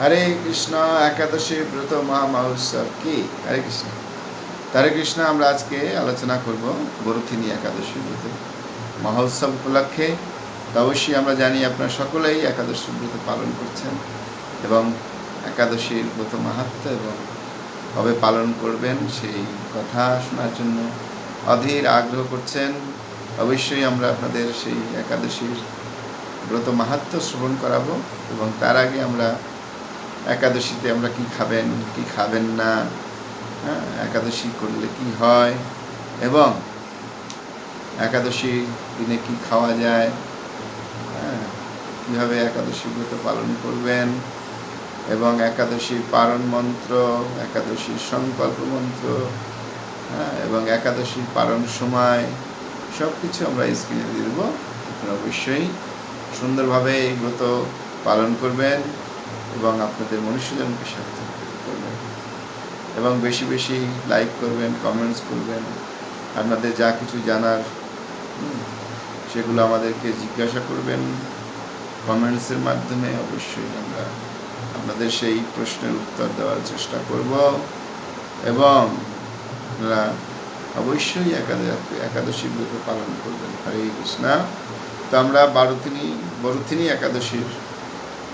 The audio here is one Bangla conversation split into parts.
হরে কৃষ্ণ, একাদশী ব্রত মহা মহোৎসব কি? হরে কৃষ্ণ। হরে কৃষ্ণ, আমরা আজকে আলোচনা করব বরুথিনী একাদশী ব্রত মহোৎসব উপলক্ষে। অবশ্যই আমরা জানি আপনারা সকলেই একাদশী ব্রত পালন করছেন এবং একাদশীর ব্রত মাহাত্ম এবং কবে পালন করবেন সেই কথা শোনার জন্য অধীর আগ্রহ করছেন। অবশ্যই আমরা আপনাদের সেই একাদশীর ব্রত মাহাত্ম শ্রবণ করাবো এবং তার আগে আমরা একাদশীতে আমরা কি খাবেন কি খাবেন না হ্যাঁ একাদশী করলে কি হয়? এবং একাদশী দিনে কি খাওয়া যায়? হ্যাঁ কীভাবে একাদশী ব্রত পালন করবেন? এবং একাদশীর পারণ মন্ত্র একাদশীর সংকল্প মন্ত্র হ্যাঁ এবং একাদশীর পালন সময় সব কিছু আমরা স্ক্রিনে দিয়ে দেবো। আপনারা অবশ্যই সুন্দরভাবে এই ব্রত পালন করবেন। এবং আপনাদের মনুষ্যজনকে সার্থক করবেন। এবং বেশি বেশি লাইক করবেন কমেন্টস করবেন। আপনাদের যা কিছু জানার সেগুলো আমাদেরকে জিজ্ঞাসা করবেন। কমেন্টসের মাধ্যমে অবশ্যই আমরা আপনাদের সেই প্রশ্নের উত্তর দেওয়ার চেষ্টা করব। এবং আপনারা অবশ্যই একাদশ ব্রত পালন করবেন। হরে কৃষ্ণ। তো আমরা বারোথিনী তিনি একাদশীর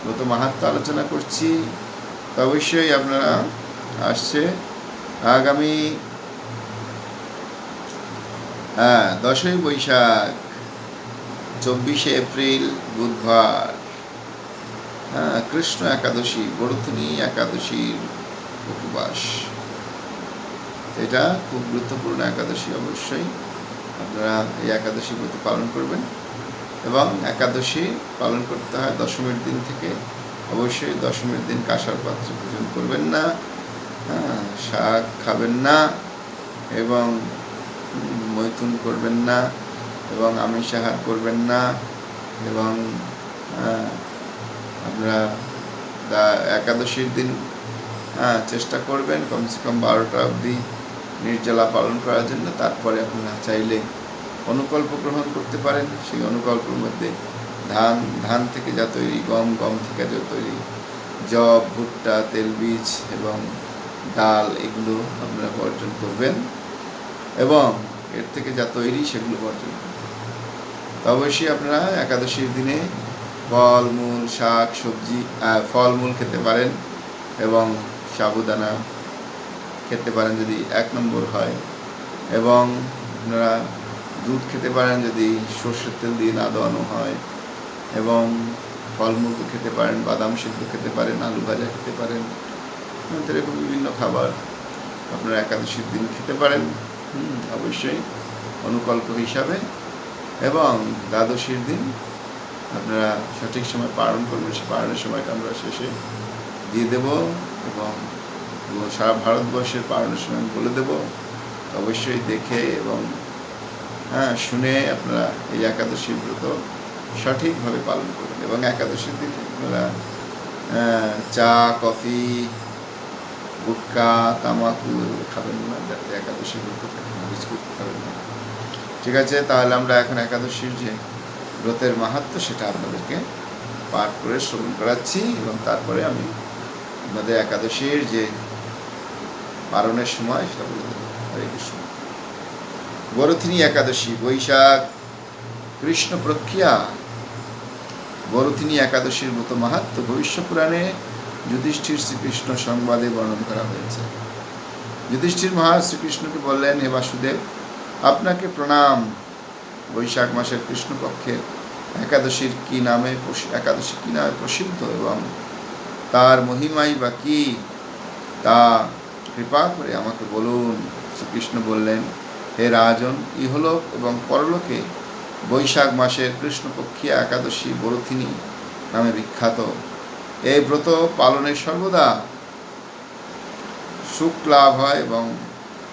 ব্রত মাহাত্ম আলোচনা করছি, তো অবশ্যই আপনারা আসছে। আগামী হ্যাঁ দশই বৈশাখ, চব্বিশে এপ্রিল, বুধবার। হ্যাঁ কৃষ্ণ একাদশী, বরুথিনী একাদশীর উপবাস। এটা খুব গুরুত্বপূর্ণ একাদশী অবশ্যই। আপনারা এই একাদশী ব্রত পালন করবেন। এবং একাদশী পালন করতে হয় দশমীর দিন থেকে। অবশ্যই দশমীর দিন কাঁসার পাত্র পূজন করবেন না হ্যাঁ, শাক খাবেন না এবং মৈথুন করবেন না এবং আমিষ আহার করবেন না এবং হ্যাঁ, আপনারা একাদশীর দিন হ্যাঁ চেষ্টা করবেন। কমসে কম বারোটা অবধি নির্জলা পালন করার জন্য। তারপরে আপনারা চাইলে অনুকল্প গ্রহণ করতে পারেন, সেই অনুকল্পের মধ্যে ধান ধান থেকে যা তৈরি, গম গম থেকে যা তৈরি জব ভুট্টা তেলবীজ এবং ডাল, এগুলো আপনারা বর্জন করবেন এবং এর থেকে যা তৈরি সেগুলো বর্জন করবেন। অবশ্যই আপনারা একাদশীর দিনে ফল, মূল, শাক, সবজি ফলমূল খেতে পারেন এবং সাবুদানা খেতে পারেন যদি এক নম্বর হয় এবং আপনারা দুধ খেতে পারেন যদি সর্ষের তেল দিয়ে না দেওয়ানো হয়। এবং ফলমূল তো খেতে পারেন, বাদাম সিদ্ধ খেতে পারেন, আলু ভাজা খেতে পারেন। এরকম বিভিন্ন খাবার আপনারা একাদশীর দিন খেতে পারেন। অবশ্যই অনুকল্প হিসাবে। এবং দ্বাদশীর দিন আপনারা সঠিক সময় পালন করবেন, সে পালনের সময়টা আমরা শেষে দিয়ে দেব এবং সারা ভারতবর্ষের পালনের সময় বলে দেব। অবশ্যই দেখে এবং হ্যাঁ শুনে আপনারা এই একাদশী ব্রত সঠিকভাবে পালন করবেন এবং একাদশীর দিন আপনারা চা, কফি, গুটকা, তামাকু খাবেন না, যাতে একাদশী ব্রত থাকে, না, বিস্কুট খাবেন না। ঠিক আছে, তাহলে আমরা এখন একাদশীর যে ব্রতের মাহাত্ম, সেটা আপনাদেরকে পাঠ করে শ্রবণ করাচ্ছি এবং তারপরে আমি আপনাদের একাদশীর যে পালনের সময়, সেটা বলে দেবো হরে কৃষ্ণ। বরথিনী একাদশী, বৈশাখ, কৃষ্ণ প্রক্রিয়া। বরথিনী একাদশীর মতো মাহাত্ম ভবিষ্য পুরাণে যুধিষ্ঠির শ্রীকৃষ্ণ সংবাদে বর্ণন করা হয়েছে। যুধিষ্ঠির মহা শ্রীকৃষ্ণকে বললেন, হে বাসুদেব, আপনাকে প্রণাম। বৈশাখ মাসের কৃষ্ণপক্ষের একাদশীর কি নামে একাদশী কি নামে প্রসিদ্ধ এবং তার মহিমাই বা কি? তা কৃপা করে আমাকে বলুন। শ্রীকৃষ্ণ বললেন হে রাজন, ইহলোক এবং পরলোকে বৈশাখ মাসের কৃষ্ণপক্ষিয়া একাদশী বরথিনী নামে বিখ্যাত। এই ব্রত পালনের সর্বদা সুখ লাভ হয় এবং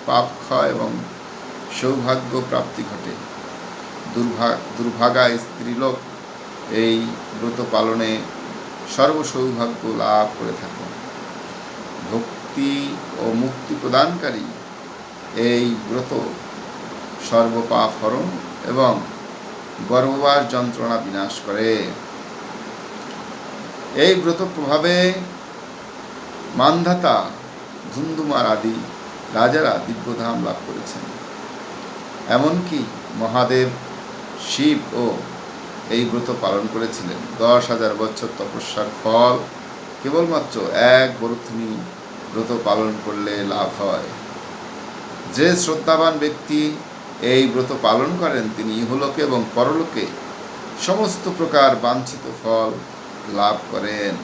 পাপ ক্ষয় এবং সৌভাগ্য প্রাপ্তি ঘটে। দুর্ভাগ দুর্ভাগা স্ত্রীলোক এই ব্রত পালনে সর্বসৌভাগ্য লাভ করে থাকে ভক্তি ও মুক্তি প্রদানকারী এই ব্রত সর্বপাপ হরণ এবং গর্ভবাস যন্ত্রণা বিনাশ করে। এই ব্রত প্রভাবে মান্ধাতা, ধুন্ধুমার আদি রাজারা দিব্যধাম লাভ করেছেন। এমনকি মহাদেব, শিব ও এই ব্রত পালন করেছিলেন। দশ হাজার বছর তপস্যার ফল কেবলমাত্র এক বরুথিনী ব্রত পালন করলে লাভ হয়। যে শ্রদ্ধাবান ব্যক্তি এই ব্রত পালন করেন তিনি ইহলোকে এবং পরলোকে সমস্ত প্রকার বাঞ্ছিত ফল লাভ করেন।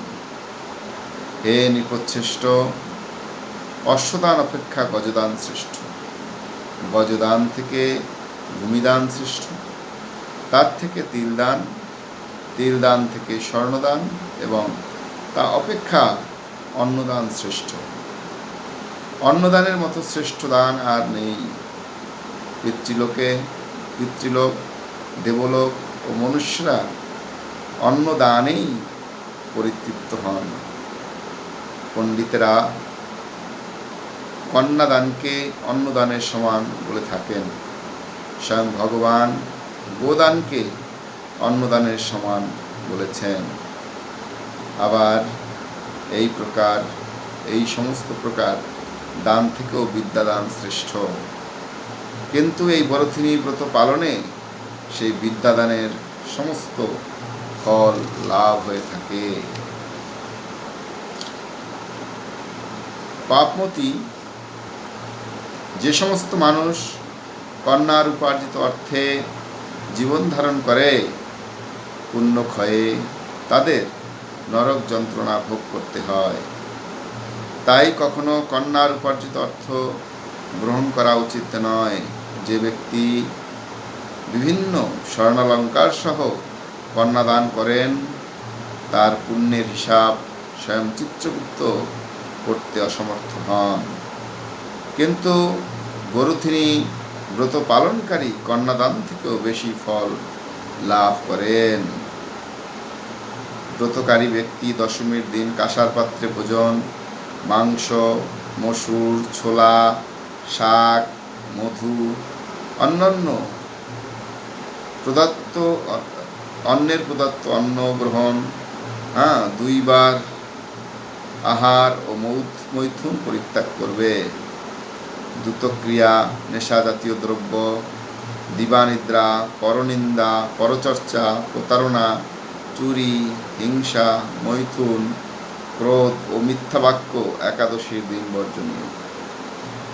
হে নিকটশ্রেষ্ঠ, অশ্বদান অপেক্ষা গজদান শ্রেষ্ঠ। গজদান থেকে ভূমিদান শ্রেষ্ঠ। তার থেকে তিলদান তিলদান থেকে স্বর্ণদান এবং তা অপেক্ষা অন্নদান শ্রেষ্ঠ। অন্নদানের মতো শ্রেষ্ঠ দান আর নেই। পিতৃলোকে, পিতৃলোক, দেবলোক ও মনুষ্যরা অন্নদানেই পরিতৃপ্ত হন। পণ্ডিতেরা কন্যাদানকে অন্নদানের সমান বলে থাকেন। স্বয়ং ভগবান গোদানকে অন্নদানের সমান বলেছেন। আবার এই প্রকার, এই সমস্ত প্রকার দান থেকেও বিদ্যাদান শ্রেষ্ঠ। কিন্তু এই বরথিনী ব্রত পালনে সেই বিদ্যাদানের সমস্ত ফল লাভ হয়ে থাকে। পাপমতি যে সমস্ত মানুষ কন্যার উপার্জিত অর্থে জীবন ধারণ করে, পুণ্য ক্ষয়ে তাদের নরক যন্ত্রণা ভোগ করতে হয়। তাই কখনো কন্যার উপার্জিত অর্থ গ্রহণ করা উচিত নয়। যে ব্যক্তি বিভিন্ন স্বর্ণালঙ্কার সহ কন্যাদান করেন, তার পুণ্যের হিসাব স্বয়ং চিত্রগুপ্ত করতে অসমর্থ হন। কিন্তু গরুথিনী ব্রত পালনকারী কন্যাদান থেকেও বেশি ফল লাভ করেন। ব্রতকারী ব্যক্তি দশমীর দিন কাঁসার পাত্রে ভোজন, মাংস, মসুর, ছোলা, শাক, মধু অন্যান্য প্রদত্ত, অন্যের প্রদত্ত অন্ন, গ্রহণ হ্যাঁ দুইবার আহার ও মৌথ মৈথুন পরিত্যাগ করবে। দ্রুতক্রিয়া, নেশা জাতীয় দ্রব্য, দিবানিদ্রা, পরনিন্দা, পরচর্চা, প্রতারণা, চুরি, হিংসা, মৈথুন, ক্রোধ ও মিথ্যা বাক্য একাদশীর দিন বর্জনীয়।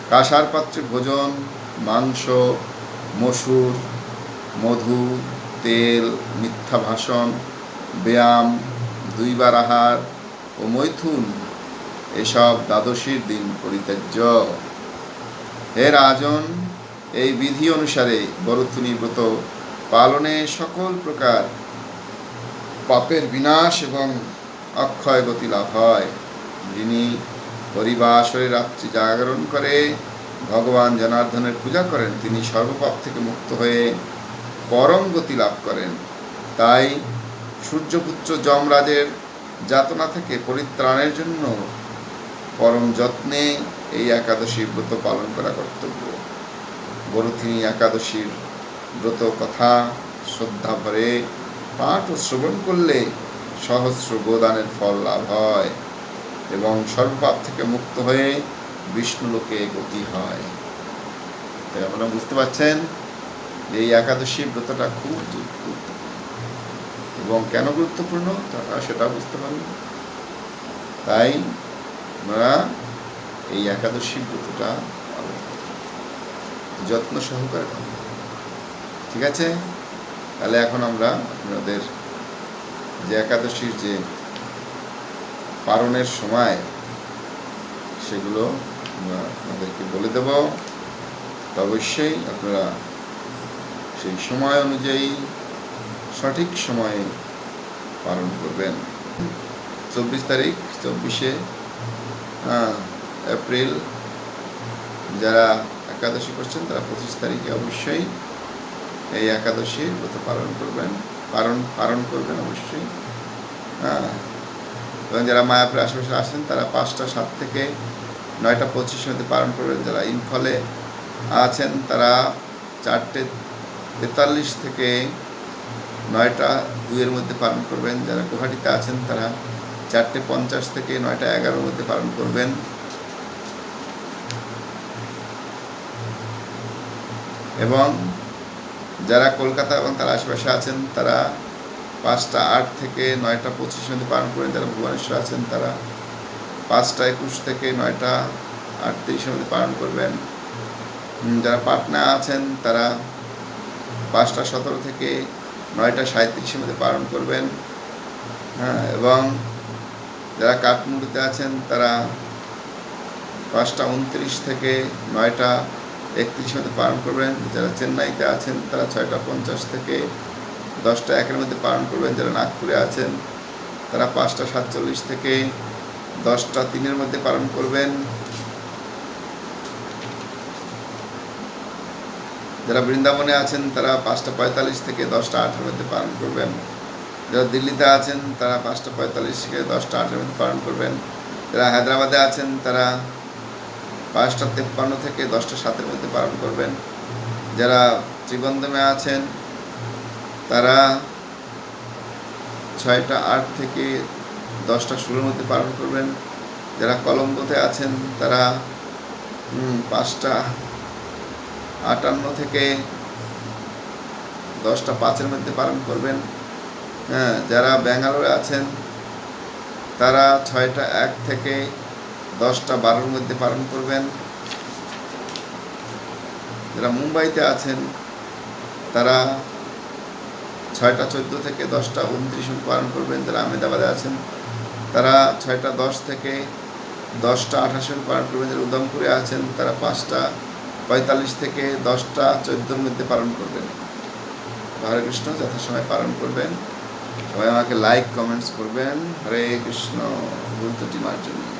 কাঁসার পাত্রে ভোজন, মাংস মসুর, মধু, তেল, মিথ্যা ভাষণ, ব্যায়াম, দুইবার আহার ও মৈথুন এসব দ্বাদশীর দিন পরিত্যাজ্য। হে রাজন, এই বিধি অনুসারে বরুথুনি ব্রত পালনে সকল প্রকার পাপের বিনাশ এবং অক্ষয় গতি লাভ হয়। যিনি হরিবাসরে রাত্রি জাগরণ করে ভগবান জনার্দনের পূজা করেন, তিনি সর্বপাপ থেকে মুক্ত হয়ে পরম গতি লাভ করেন। তাই সূর্যপুত্র যমরাজের যাতনা থেকে পরিত্রাণের জন্য পরম যত্নে এই একাদশী ব্রত পালন করা কর্তব্য। বরুথিনী একাদশীর ব্রত কথা শ্রদ্ধা ভরে পাঠ ও শ্রবণ করলে সহস্র গোদানের ফল লাভ হয় এবং সর্বপাপ থেকে মুক্ত হয়ে বিষ্ণুলোকে গতি হয়। তাই আপনারা বুঝতে পারছেন যে এই একাদশী ব্রতটা খুব গুরুত্বপূর্ণ। এবং কেন গুরুত্বপূর্ণ? তারা সেটা বুঝতে পারবেন তাই আপনারা এই একাদশী ব্রতটা যত্ন সহকারে ঠিক আছে? তাহলে এখন আমরা আপনাদের যে একাদশীর যে পালনের সময় সেগুলো আমরা আপনাদেরকে বলে দেব অবশ্যই আপনারা সেই সময় অনুযায়ী সঠিক সময়ে পালন করবেন। চব্বিশ তারিখ, চব্বিশে এপ্রিল, যারা একাদশী করছেন তারা পঁচিশ তারিখে অবশ্যই এই একাদশীর ব্রত পালন করবেন। পালন পালন করবেন অবশ্যই। হ্যাঁ এবং যারা মায়াপুর আশেপাশে আসেন তারা পাঁচটা, সাত থেকে নয়টা পঁচিশ মধ্যে পালন করবেন যারা ইম্ফলে আছেন, তারা চারটে তেতাল্লিশ থেকে নয়টা দুইয়ের মধ্যে পালন করবেন। যারা গুয়াহাটিতে আছেন, তারা চারটে পঞ্চাশ থেকে নয়টা এগারোর মধ্যে পালন করবেন। এবং যারা কলকাতা এবং তার আশেপাশে আছেন, তারা পাঁচটা আট থেকে নয়টা পঁচিশের মধ্যে পালন করেন যারা ভুবনেশ্বর আছেন, তারা পাঁচটা, একুশ থেকে নয়টা আটত্রিশের মধ্যে পালন করবেন। যারা পাটনা আছেন, তারা পাঁচটা, সতেরো থেকে নয়টা সাঁত্রিশের মধ্যে পালন করবেন। হ্যাঁ এবং যারা কাঠমুড়িতে আছেন, তারা পাঁচটা, উনত্রিশ থেকে নয়টা, একত্রিশের মধ্যে পালন করবেন। যারা চেন্নাইতে আছেন, তারা ছয়টা, পঞ্চাশ থেকে দশটা, একের মধ্যে পালন করবেন। যারা নাগপুরে আছেন, তারা পাঁচটা, সাতচল্লিশ থেকে দশটা তিনের মধ্যে পালন করবেন। যারা বৃন্দাবনে আছেন, তারা পাঁচটা পঁয়তাল্লিশ থেকে দশটা আটের মধ্যে পালন করবেন। যারা দিল্লিতে আছেন, তারা পাঁচটা পঁয়তাল্লিশ থেকে দশটা আটের মধ্যে পালন করবেন। যারা হায়দ্রাবাদে আছেন, তারা পাঁচটা তেপ্পান্ন থেকে দশটা সাতের মধ্যে পালন করবেন। যারা ত্রিবন্ধমে আছেন, তারা ছয়টা আট থেকে দশটা ষোলোর মধ্যে পালন করবেন। যারা কলম্বোতে আছেন, তারা পাঁচটা, আটান্ন থেকে দশটা পাঁচের মধ্যে পালন করবেন। হ্যাঁ যারা ব্যাঙ্গালোরে আছেন, তারা ছয়টা এক থেকে দশটা বারোর মধ্যে পালন করবেন। যারা মুম্বাইতে আছেন, তারা ছয়টা চোদ্দ থেকে দশটা উনত্রিশ পালন করবেন। যারা আহমেদাবাদে আছেন তারা ছয়টা দশ থেকে দশটা আঠাশ পালন করবেন যারা উদমপুরে আছেন, তারা পাঁচটা পঁয়তাল্লিশ থেকে দশটা চোদ্দোর মধ্যে পালন করবেন। হরে কৃষ্ণ, যথাসময় পালন করবেন। সবাই আমাকে লাইক কমেন্টস করবেন। হরে কৃষ্ণ গুরুত্বটি মার জন্য